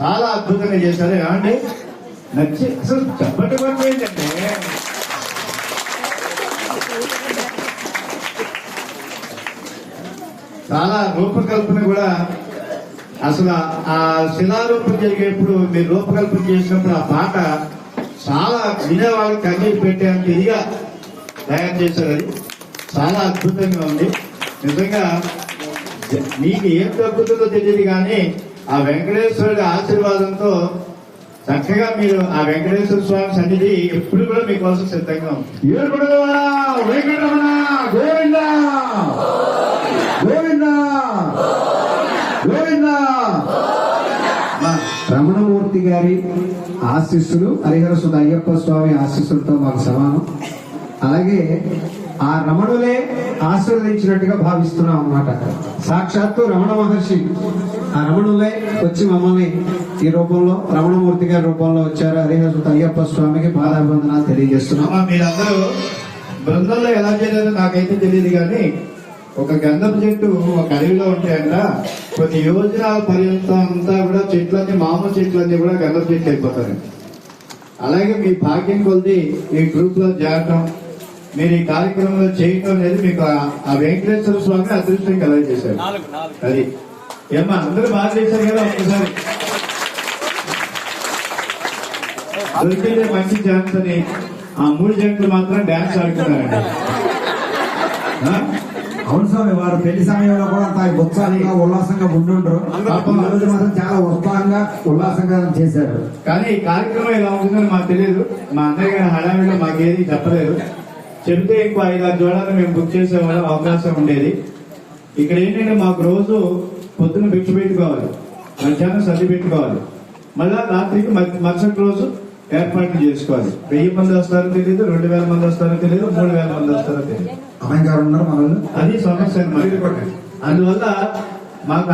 చాలా అద్భుతంగా చేశారు. ఏమండి? నచ్చి. అసలు చెప్పటి వరకు ఏంటంటే? చాలా రూపకల్పన కూడా అసలు ఆ శిలారూపం జరిగేప్పుడు మీరు రూపకల్పన చేసినప్పుడు ఆ పాట చాలా వినేవాళ్ళకి కన్నీరు పెట్టేంత ఇదిగా తయారు చేశారు అది. చాలా అద్భుతంగా ఉంది. నిజంగా మీకు ఏం తగ్గుతుందో తెలియదు కానీ ఆ వెంకటేశ్వరుడి ఆశీర్వాదంతో చక్కగా మీరు ఆ వెంకటేశ్వర స్వామి సన్నిధి ఎప్పుడు కూడా మీకోసం సిద్ధంగా ఉంది. వెంకటరమణ గోవింద గోవింద గోవింద. రమణమూర్తి గారి ఆశీస్సులు హరిహర సుధ అయ్యప్ప స్వామి ఆశీస్సులతో మాకు సమానం. అలాగే ఆ రమణులే ఆశీర్వదించినట్టుగా భావిస్తున్నాం అన్నమాట సాక్షాత్తు రమణ మహర్షి ఆ రమణులే వచ్చి మమ్మల్ని ఈ రూపంలో రమణమూర్తి గారి రూపంలో వచ్చారు. అదే అయ్యప్ప స్వామికి పాదాబంధనాలు తెలియజేస్తున్నాం. మీరందరూ బృందంలో ఎలా చేయాలో నాకైతే తెలియదు కానీ ఒక గంధం చెట్టు ఒక అడవిలో ఉంటాయంట. కొన్ని యోజనాల పర్యంతం అంతా కూడా చెట్లన్నీ మామూలు చెట్లన్నీ కూడా గంధం చెట్లు అయిపోతారు అలాగే మీ భాగ్యం కొద్ది మీ గ్రూప్లో చేరటం మీరు ఈ కార్యక్రమంలో చేయటం అనేది మీకు ఆ- వెంకటేశ్వర స్వామి అదృష్టం కలగజేశారు. అది. ఏమ్మా అందరూ బాగా చేశారు కదా ఒక్కసారి. దొరికిందే మంచి ఛాన్స్ అని. ఆ మూడు జంటలు మాత్రం డాన్స్ ఆడుతున్నారండి. ఆ? అవును స్వామి వారు పెళ్ళి సమయంలో కూడా అంత ఉత్సాహంగా ఉల్లాసంగా ఉండుండ్రు. రోజు మాత్రం చాలా ఉత్సాహంగా ఉల్లాసంగా చేశారు. కానీ ఈ కార్యక్రమం ఎలా ఉంటుందని మాకు తెలియదు. మా అన్నయ్య గారి హడావిడిలో మాకేది చెప్పలేదు. చెబితే ఇంకో ఐదు ఆరు జోడాలు మేము బుక్ చేసే అవకాశం ఉండేది. ఇక్కడ ఏంటంటే మాకు రోజు పొద్దున భిక్ష పెట్టుకోవాలి మధ్యాహ్నం సర్ది పెట్టుకోవాలి. మళ్ళా రాత్రికి మర్- మరుసటి రోజు ఏర్పాట్లు చేసుకోవాలి. వెయ్యి మంది వస్తారో తెలియదు రెండు వేల మంది వస్తారో తెలియదు మూడు వేల మంది వస్తారో తెలియదు అది సమస్య అందువల్ల మాకు